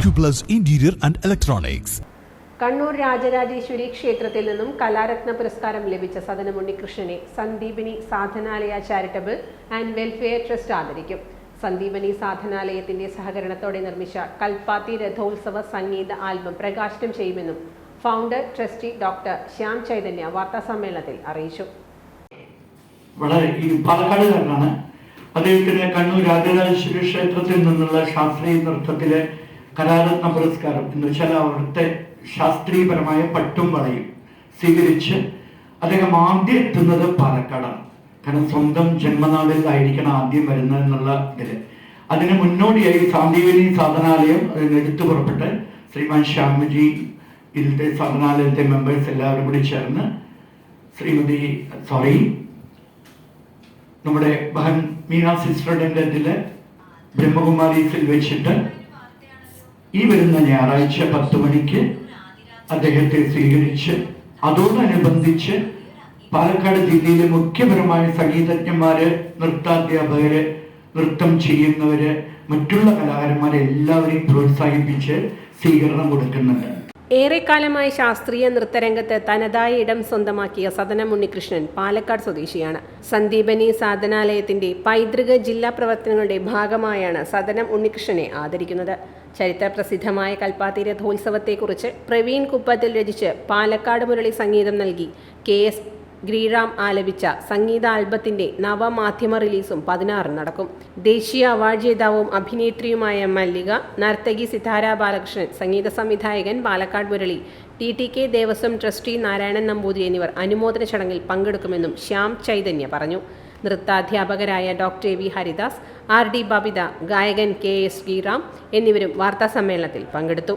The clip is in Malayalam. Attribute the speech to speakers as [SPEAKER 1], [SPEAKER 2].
[SPEAKER 1] Acuplus interior and Electronics.
[SPEAKER 2] Kannur Rajarajeshwari ക്ഷേത്രത്തിൽ നിന്നും കലാരത്ന പുരസ്കാരം ലഭിച്ച Sadanam ഉണ്ണികൃഷ്ണനെ Sandeepini Sadhanalaya charitable and welfare trust ആദരിക്കും. സന്ദീപനി സാധനാലയത്തിന്റെ സഹകരണത്തോടെ നിർമ്മിച്ച കൽപ്പാത്തി രഥോത്സവ സംഗീത ആൽബം പ്രകാശനം ചെയ്യുമെന്നും founder trustee doctor Shyam Chaitanya വാർത്താസമ്മേളനത്തിൽ അറിയിച്ചു.
[SPEAKER 3] വളരെ ഈ പാലക്കാടുകാരനാണ് അദ്ദേഹത്തിന് കണ്ണൂർ രാജരാജേശ്വരി ക്ഷേത്രത്തിൽ നിന്നുള്ള ശാസ്ത്രീയ നൃത്തത്തിലെ കലാരത്ന പുരസ്കാരം എന്ന് വെച്ചാൽ അവിടുത്തെ ശാസ്ത്രീയപരമായ പട്ടും വളയും സ്വീകരിച്ച് അദ്ദേഹം ആദ്യം എത്തുന്നത് പാലക്കാടാണ്. കാരണം സ്വന്തം ജന്മനാടിലായിരിക്കണം ആദ്യം വരുന്നത് എന്നുള്ള ഇതിൽ. അതിന് മുന്നോടിയായി സാന്ദീപനി സാധനാലയം അതിന് എടുത്തു പുറപ്പെട്ട് ശ്രീമാൻ ശ്യാമജി ഇതിലത്തെ സാധനാലയത്തെ മെമ്പേഴ്സ് എല്ലാവരും കൂടി ചേർന്ന് ശ്രീമതി സോറി നമ്മുടെ ബഹൻ മീന സിസ്റ്ററുടെ ഇതിൽ ബ്രഹ്മകുമാരീസിൽ വെച്ചിട്ട് ഈ വരുന്ന ഞായറാഴ്ച പത്ത് മണിക്ക് അദ്ദേഹത്തെ സ്വീകരിച്ച് അതോടനുബന്ധിച്ച് പാലക്കാട് ജില്ലയിലെ മുഖ്യപരമായ സംഗീതജ്ഞന്മാര് നൃത്താധ്യാപകര് നൃത്തം ചെയ്യുന്നവര് മറ്റുള്ള കലാകാരന്മാരെ എല്ലാവരെയും പ്രോത്സാഹിപ്പിച്ച് സ്വീകരണം കൊടുക്കുന്നുണ്ട്.
[SPEAKER 2] ഏറെക്കാലമായി ശാസ്ത്രീയ നൃത്തരംഗത്ത് തനതായ ഇടം സ്വന്തമാക്കിയ സദനം ഉണ്ണികൃഷ്ണൻ പാലക്കാട് സ്വദേശിയാണ്. സന്ദീപനി സാധനാലയത്തിന്റെ പൈതൃക ജില്ലാ പ്രവർത്തനങ്ങളുടെ ഭാഗമായാണ് സദനം ഉണ്ണികൃഷ്ണനെ ആദരിക്കുന്നത്. ചരിത്ര പ്രസിദ്ധമായ കൽപ്പാത്തി രഥോത്സവത്തെക്കുറിച്ച് പ്രവീൺ കുപ്പത്തിൽ രചിച്ച് പാലക്കാട് മുരളി സംഗീതം നൽകി കെ എസ് ഗ്രീറാം ആലപിച്ച സംഗീത ആൽബത്തിന്റെ നവമാധ്യമ റിലീസും പതിനാറിന് നടക്കും. ദേശീയ അവാർഡ് ജേതാവും അഭിനേത്രിയുമായ മല്ലിക നർത്തകി സിതാര ബാലകൃഷ്ണൻ സംഗീത സംവിധായകൻ Palakkad Murali T T K Devaswom trustee Narayanan Namboothiri എന്നിവർ അനുമോദന ചടങ്ങിൽ പങ്കെടുക്കുമെന്നും ശ്യാം ചൈതന്യ പറഞ്ഞു. നൃത്താധ്യാപകരായ doctor A V Haridas R D Babitha ഗായകൻ കെ എസ് ശ്രീറാം എന്നിവരും വാർത്താസമ്മേളനത്തിൽ പങ്കെടുത്തു.